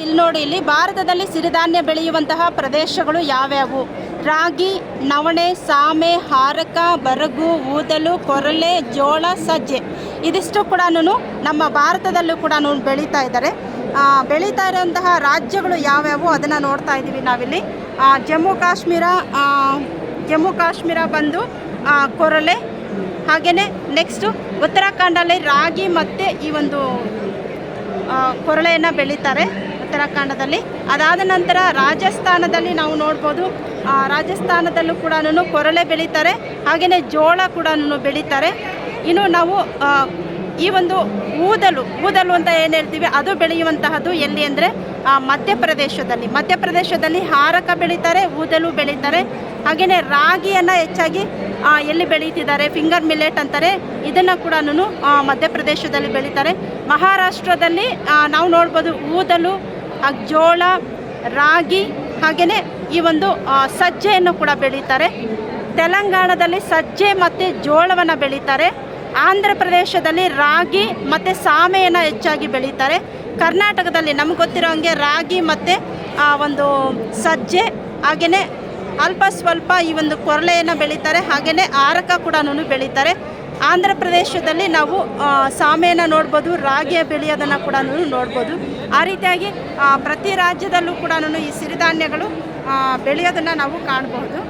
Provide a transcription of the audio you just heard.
ಇಲ್ಲಿ ನೋಡಿ, ಇಲ್ಲಿ ಭಾರತದಲ್ಲಿ ಸಿರಿಧಾನ್ಯ ಬೆಳೆಯುವಂತಹ ಪ್ರದೇಶಗಳು ಯಾವ್ಯಾವು? ರಾಗಿ, ನವಣೆ, ಸಾಮೆ, ಹಾರಕ, ಬರಗು, ಊದಲು ಕೊರಲೆ ಜೋಳ, ಸಜ್ಜೆ. ಇದಿಷ್ಟು ಕೂಡ ನಮ್ಮ ಭಾರತದಲ್ಲೂ ಕೂಡ ಬೆಳೀತಾ ಇದ್ದಾರೆ. ಬೆಳೀತಾ ಇರುವಂತಹ ರಾಜ್ಯಗಳು ಯಾವ್ಯಾವು? ಅದನ್ನು ನೋಡ್ತಾ ಇದ್ದೀವಿ ನಾವಿಲ್ಲಿ. ಜಮ್ಮು ಕಾಶ್ಮೀರ ಜಮ್ಮು ಕಾಶ್ಮೀರ ಬಂದು ಕೊರಳೆ ಹಾಗೆಯೇ ನೆಕ್ಸ್ಟು ಉತ್ತರಾಖಂಡಲ್ಲಿ ರಾಗಿ ಮತ್ತು ಈ ಒಂದು ಕೊರಳೆಯನ್ನು ಬೆಳೀತಾರೆ. ಉತ್ತರಾಖಂಡದಲ್ಲಿ. ಅದಾದ ನಂತರ ರಾಜಸ್ಥಾನದಲ್ಲಿ ನಾವು ನೋಡ್ಬೋದು ರಾಜಸ್ಥಾನದಲ್ಲೂ ಕೂಡ ಕೊರಳೆ ಬೆಳೀತಾರೆ ಹಾಗೆಯೇ ಜೋಳ ಕೂಡ ಬೆಳೀತಾರೆ. ಇನ್ನು ನಾವು ಈ ಒಂದು ಊದಲು ಊದಲು ಅಂತ ಏನು ಹೇಳ್ತೀವಿ, ಅದು ಬೆಳೆಯುವಂತಹದ್ದು ಎಲ್ಲಿ ಅಂದರೆ ಮಧ್ಯಪ್ರದೇಶದಲ್ಲಿ. ಮಧ್ಯಪ್ರದೇಶದಲ್ಲಿ ಹಾರಕ ಬೆಳೀತಾರೆ, ಊದಲು ಬೆಳೀತಾರೆ. ಹಾಗೆಯೇ ರಾಗಿಯನ್ನು ಹೆಚ್ಚಾಗಿ ಎಲ್ಲಿ ಬೆಳೀತಿದ್ದಾರೆ, ಫಿಂಗರ್ ಮಿಲೆಟ್ ಅಂತಾರೆ, ಇದನ್ನು ಕೂಡ ಮಧ್ಯಪ್ರದೇಶದಲ್ಲಿ ಬೆಳೀತಾರೆ. ಮಹಾರಾಷ್ಟ್ರದಲ್ಲಿ ನಾವು ನೋಡ್ಬೋದು ಊದಲು ಜೋಳ ರಾಗಿ ಹಾಗೆಯೇ ಈ ಒಂದು ಸಜ್ಜೆಯನ್ನು ಕೂಡ ಬೆಳೀತಾರೆ. ತೆಲಂಗಾಣದಲ್ಲಿ ಸಜ್ಜೆ ಮತ್ತು ಜೋಳವನ್ನು ಬೆಳೀತಾರೆ. ಆಂಧ್ರ ಪ್ರದೇಶದಲ್ಲಿ ರಾಗಿ ಮತ್ತು ಸಾಮೆಯನ್ನು ಹೆಚ್ಚಾಗಿ ಬೆಳೀತಾರೆ. ಕರ್ನಾಟಕದಲ್ಲಿ ನಮ್ಗೆ ಗೊತ್ತಿರೋ ಹಾಗೆ ರಾಗಿ ಮತ್ತು ಆ, ಒಂದು ಸಜ್ಜೆ ಹಾಗೆಯೇ ಅಲ್ಪ ಸ್ವಲ್ಪ ಈ ಒಂದು ಕೊರಳೆಯನ್ನು ಬೆಳೀತಾರೆ. ಹಾಗೆಯೇ ಆರಕ ಕೂಡ ಬೆಳೀತಾರೆ. ಆಂಧ್ರ ಪ್ರದೇಶದಲ್ಲಿ ನಾವು ಸಾಮೆಯನ್ನು ನೋಡ್ಬೋದು, ರಾಗಿಯ ಬೆಳೆಯೋದನ್ನು ಕೂಡ ನೋಡ್ಬೋದು. ಆ ರೀತಿಯಾಗಿ ಪ್ರತಿ ರಾಜ್ಯದಲ್ಲೂ ಕೂಡ ಈ ಸಿರಿಧಾನ್ಯಗಳು ಬೆಳೆಯೋದನ್ನು ನಾವು ಕಾಣಬಹುದು.